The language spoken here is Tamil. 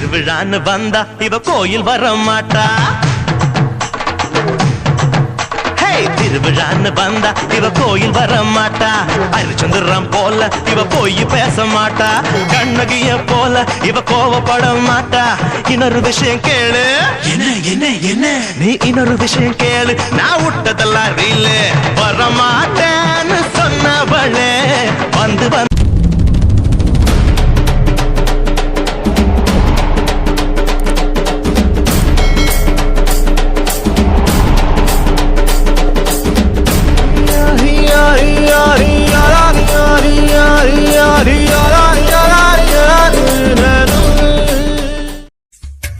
திருவிழான்னு வந்தா இவ கோயில் வர மாட்டா திருவிழான்னு வந்தா இவ கோயில் வர மாட்டா அரிச்சந்திரம் போல இவ போய் பேச மாட்டா. கண்ணகிய போல இவ கோவப்பட மாட்டா. இன்னொரு விஷயம் கேளு. என்ன என்ன என்ன? நீ இன்னொரு விஷயம் கேளு. நான் விட்டதெல்லாம் ரீலு வர மாட்டேன்னு